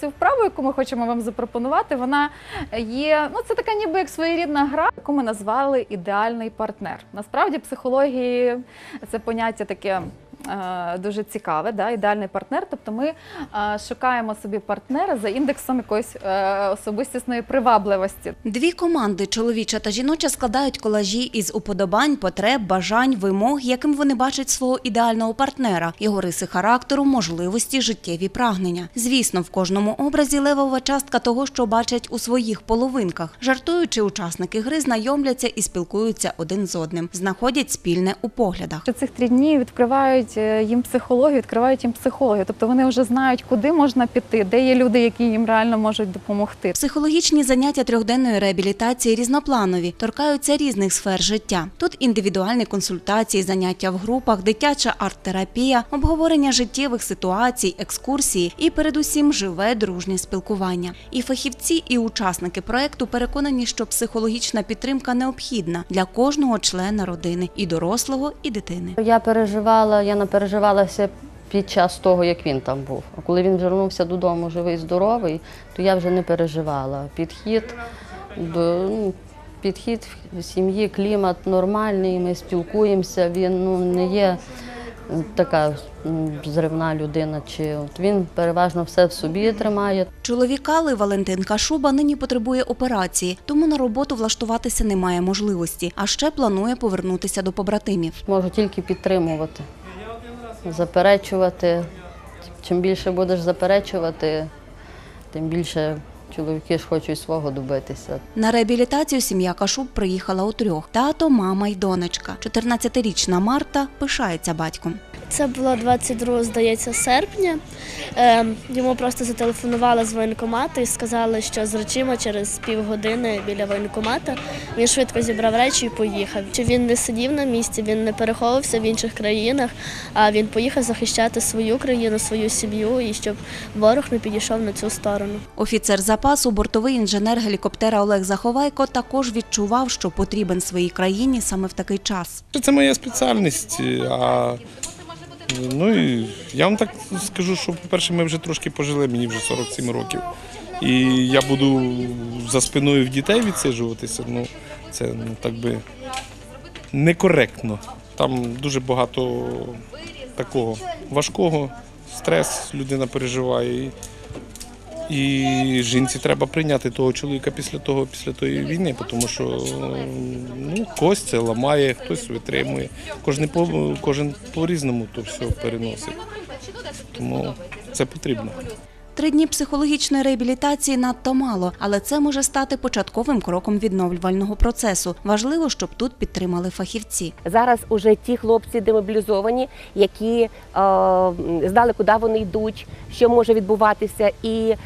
цю вправу, яку ми хочемо вам запропонувати, вона є. Ну, це така ніби як своєрідна гра, яку ми назвали ідеальний партнер. Насправді, психології це поняття таке. Е, Дуже цікаве, да, ідеальний партнер. Тобто ми е, шукаємо собі партнера за індексом якоїсь е, особистісної привабливості. Дві команди чоловіча та жіноча складають колажі із уподобань, потреб, бажань, вимог, яким вони бачать свого ідеального партнера, його риси характеру, можливості, життєві прагнення. Звісно, в кожному образі левова частка того, що бачать у своїх половинках. Жартуючи, учасники гри знайомляться і спілкуються один з одним, знаходять спільне у поглядах. Цих три дні відкривають їм психологію, відкривають їм психологію. Тобто вони вже знають, куди можна піти, де є люди, які їм реально можуть допомогти. Психологічні заняття трьохденної реабілітації різнопланові, торкаються різних сфер життя. Тут індивідуальні консультації, заняття в групах, дитяча арт-терапія, обговорення життєвих ситуацій, екскурсії і, передусім, живе дружнє спілкування. І фахівці, і учасники проекту переконані, що психологічна підтримка необхідна для кожного члена родини, і дорослого, і дитини. Я переживала, я напереживалася під час того, як він там був. А коли він вернувся додому живий, здоровий, то я вже не переживала. Підхід до ну, підхід в сім'ї, клімат нормальний, ми спілкуємося. Він ну не є така зривна людина. Чи от він переважно все в собі тримає. Чоловік Алли Валентин Кашуба нині потребує операції, тому на роботу влаштуватися немає можливості, а ще планує повернутися до побратимів. Можу тільки підтримувати, заперечувати. Чим більше будеш заперечувати, тим більше чоловіки ж хочуть свого добитися. На реабілітацію сім'я Кашуб приїхала у трьох: тато, мама й донечка. 14-річна Марта пишається батьком. Це було 22, здається, серпня. Е, йому просто зателефонували з воєнкомату і сказали, що з речима через півгодини біля воєнкомата він швидко зібрав речі і поїхав. Чи він не сидів на місці, він не переховувався в інших країнах, а він поїхав захищати свою країну, свою сім'ю і щоб ворог не підійшов на цю сторону. Офіцер запасу, бортовий інженер гелікоптера Олег Заховайко також відчував, що потрібен своїй країні саме в такий час. Це моя спеціальність. А ну і я вам так скажу, що по-перше, ми вже трошки пожили, мені вже 47 років. І я буду за спиною в дітей відсиджуватися. Ну, це ну, так би некоректно. Там дуже багато такого важкого, стрес людина переживає. І, і жінці треба прийняти того чоловіка після того, після тої війни, тому що ну, когось це ламає, хтось витримує. Кожен по кожен по-різному то все переносить. Тому це потрібно. Три дні психологічної реабілітації надто мало, але це може стати початковим кроком відновлювального процесу. Важливо, щоб тут підтримали фахівці. Зараз уже ті хлопці демобілізовані, які е, знали, куди вони йдуть, що може відбуватися, і е,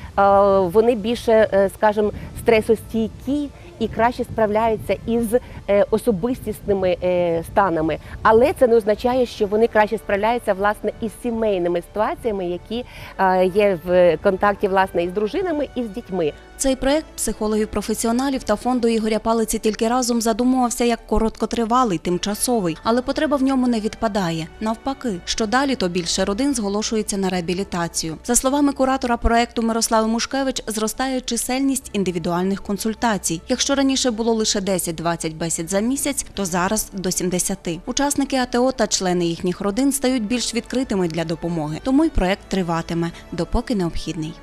вони більше, е, скажімо, стресостійкі і краще справляються із е, особистісними е, станами. Але це не означає, що вони краще справляються власне із сімейними ситуаціями, які е, є в контакті власне із дружинами і з дітьми. Цей проект психологів професіоналів та фонду Ігоря Палиці тільки разом задумувався як короткотривалий, тимчасовий, але потреба в ньому не відпадає. Навпаки, що далі, то більше родин зголошується на реабілітацію. За словами куратора проекту Мирослави Мушкевич, зростає чисельність індивідуальних консультацій. Раніше було лише 10-20 бесід за місяць, то зараз до 70. Учасники АТО та члени їхніх родин стають більш відкритими для допомоги, тому й проект триватиме, допоки необхідний.